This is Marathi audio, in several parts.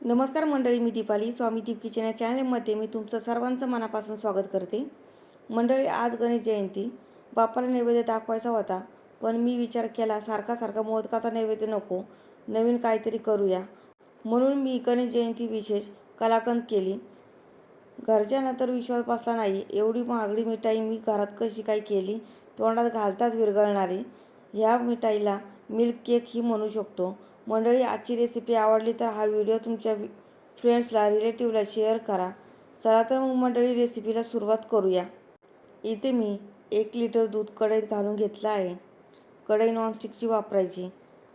नमस्कार मंडळी मी दीपाली. स्वामी दीप किचन या चॅनलमध्ये मी तुमचं सर्वांचं मनापासून स्वागत करते. मंडळी आज गणेश जयंती. बाप्पाला नैवेद्य दाखवायचा होता पण मी विचार केला सारखा सारखा मोदकाचा नैवेद्य नको नवीन काहीतरी करूया. म्हणून मी गणेश जयंती विशेष कलाकंद केली. घरच्यांना तर विश्वास बसला नाही एवढी महागडी मिठाई मी घरात कशी काय केली? तोंडात घालताच विरघळणारी. ह्या मिठाईला मिल्क केक ही म्हणू शकतो. मंडळी आजची रेसिपी आवडली तर हा व्हिडिओ तुमच्या फ्रेंड्सला रिलेटिव्हला शेअर करा. चला तर मग मंडळी रेसिपीला सुरुवात करूया. इथे मी एक लिटर दूध कढईत घालून घेतलं आहे. कढई नॉनस्टिकची वापरायची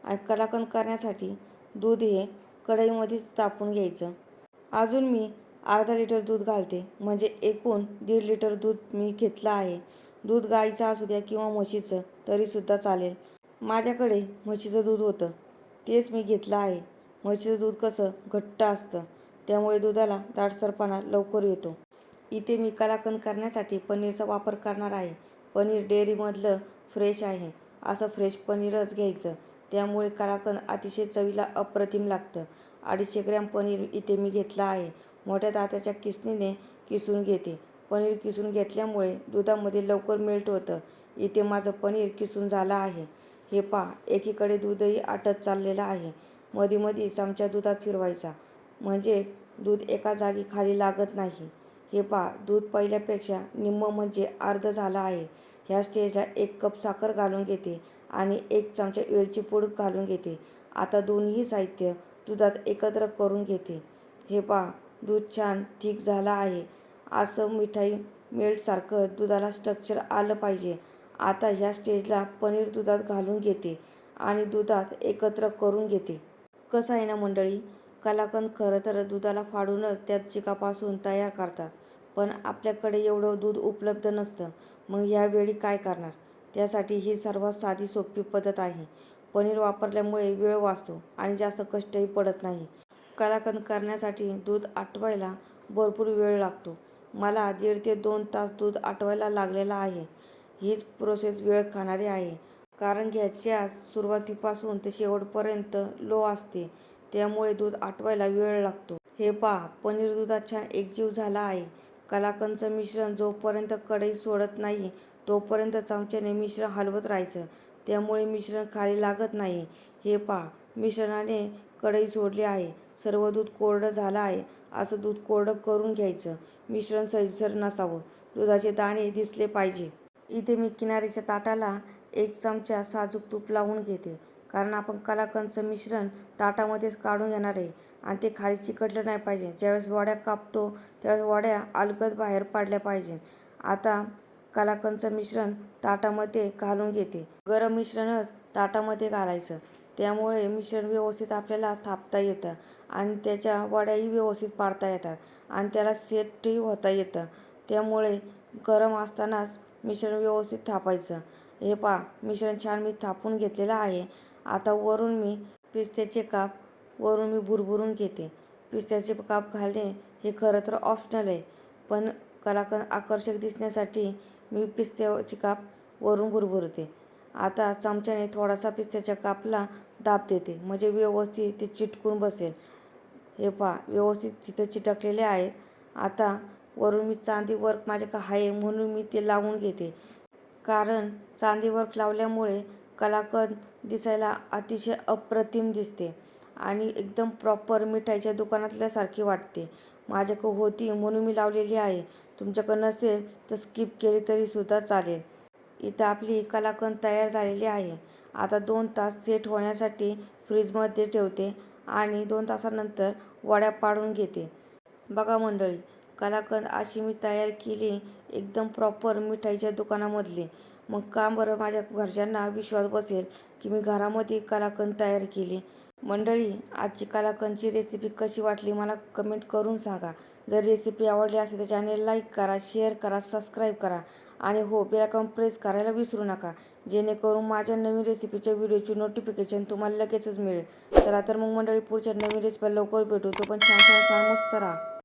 आणि कलाकंद करण्यासाठी दूध हे कढईमध्येच तापून घ्यायचं. अजून मी अर्धा लिटर दूध घालते. म्हणजे एकूण दीड लिटर दूध मी घेतलं आहे. दूध गाईचं असू द्या किंवा म्हशीचं तरीसुद्धा चालेल. माझ्याकडे म्हशीचं दूध होतं. तेच मी घेतलं आहे. म्हशीचं दूध कसं घट्ट असतं त्यामुळे दुधाला दाटसरपणा लवकर येतो. इथे मी कलाकंद करण्यासाठी पनीरचा वापर करणार आहे. पनीर डेअरीमधलं फ्रेश आहे. असं फ्रेश पनीरच घ्यायचं. त्यामुळे कलाकंद अतिशय चवीला अप्रतिम लागतं. अडीचशे ग्रॅम पनीर इथे मी घेतलं आहे. मोठ्या दात्याच्या किसणीने किसून घेते. पनीर किसून घेतल्यामुळे दुधामध्ये लवकर मेल्ट होतं. इथे माझं पनीर किसून झालं आहे. हे पहा एकीकडे दूधही आटत चाललेलं आहे. मधी मधी चमचा दुधात फिरवायचा. म्हणजे दूध एका जागी खाली लागत नाही. हे पहा दूध पहिल्यापेक्षा निम्म म्हणजे अर्ध झालं आहे. ह्या स्टेजला एक कप साखर घालून घेते आणि एक चमचा वेलची पूड घालून घेते. आता दोन्ही साहित्य दुधात एकत्र करून घेते. हे पहा दूध छान ठीक झालं आहे. असं मिठाई मेल्टसारखं दुधाला स्ट्रक्चर आलं पाहिजे. आता ह्या स्टेजला पनीर दुधात घालून घेते आणि दुधात एकत्र करून घेते. कसं आहे ना मंडळी? कलाकंद खरं तर दुधाला फाडूनच त्या चिकापासून तयार करतात. पण आपल्याकडे एवढं दूध उपलब्ध नसतं. मग यावेळी काय करणार? त्यासाठी ही सर्वात साधी सोपी पद्धत आहे. पनीर वापरल्यामुळे वेळ वाचतो आणि जास्त कष्टही पडत नाही. कलाकंद करण्यासाठी दूध आटवायला भरपूर वेळ लागतो. मला दीड ते दोन तास दूध आटवायला लागलेला आहे. हीच प्रोसेस वेळ खाणारी आहे. कारण ह्याच्या सुरुवातीपासून ते शेवटपर्यंत लो असते. त्यामुळे दूध आटवायला वेळ लागतो. हे पहा पनीर दुधात छान एकजीव झाला आहे. कलाकंदचं मिश्रण जोपर्यंत कढई सोडत नाही तोपर्यंत चमच्याने मिश्रण हलवत राहायचं. त्यामुळे मिश्रण खाली लागत नाही. हे पहा मिश्रणाने कढई सोडली आहे. सर्व दूध कोरडं झालं आहे. असं दूध कोरडं करून घ्यायचं. मिश्रण सैजसर नसावं. दुधाचे दाणे दिसले पाहिजे. इथे मी किनारीच्या ताटाला एक चमचा साजूक तूप लावून घेते. कारण आपण कलाकंदचं मिश्रण ताटामध्येच काढून घेणार आहे. आणि ते खाली चिकटलं नाही पाहिजे. ज्यावेळेस वड्या कापतो त्यावेळेस वड्या अलगद बाहेर पाडल्या पाहिजे. आता कलाकंदचं मिश्रण ताटामध्ये घालून घेते. गरम मिश्रणच ताटामध्ये घालायचं. त्यामुळे मिश्रण व्यवस्थित आपल्याला थापता येतं आणि त्याच्या वड्याही व्यवस्थित पाडता येतात आणि त्याला सेटही होता येतं. त्यामुळे गरम असतानाच मिश्रण व्यवस्थित थापायचं. हे पहा मिश्रण छान मी थापून घेतलेलं आहे. आता वरून मी पिस्त्याचे काप वरून मी भुरभुरून घेते. पिस्त्याचे काप घालणे हे खरं तर ऑप्शनल आहे. पण कलाकंद आकर्षक दिसण्यासाठी मी पिस्त्याचे काप वरून भुरभुरते. आता चमच्याने थोडासा पिस्त्याच्या कापला दाब देते. म्हणजे व्यवस्थित ते चिटकून बसेल. हे पहा व्यवस्थित तिथं चिटकलेले आहेत. आता वरून मी चांदी वर्क माझ्याकडे आहे म्हणून मी ते लावून घेते. कारण चांदी वर्क लावल्यामुळे कलाकंद दिसायला अतिशय अप्रतिम दिसते आणि एकदम प्रॉपर मिठाईच्या दुकानातल्यासारखी वाटते. माझ्याकडं होती म्हणून मी लावलेली आहे. तुमच्याकडं नसेल तर स्किप केली तरीसुद्धा चालेल. इथं आपली कलाकंद तयार झालेली आहे. आता दोन तास सेट होण्यासाठी फ्रीजमध्ये ठेवते आणि दोन तासानंतर वड्या पाडून घेते. बघा मंडळी कलाकंद अशी मी तयार केली एकदम प्रॉपर मिठाईच्या दुकानामधली. मग का बरं माझ्या घरच्यांना विश्वास बसेल की मी घरामध्ये कलाकंद तयार केली? मंडळी आजची कलाकंदची रेसिपी कशी वाटली मला कमेंट करून सांगा. जर रेसिपी आवडली असेल तर चॅनेल लाईक करा शेअर करा सबस्क्राईब करा. आणि हो बेलाकॉन प्रेस करायला विसरू नका. जेणेकरून माझ्या नवीन रेसिपीच्या व्हिडिओची नोटिफिकेशन तुम्हाला लगेचच मिळेल. चला तर मग मंडळी पुढच्या नवीन रेसिपी लवकर भेटू. तो पण छान छान छान मस्त राहा.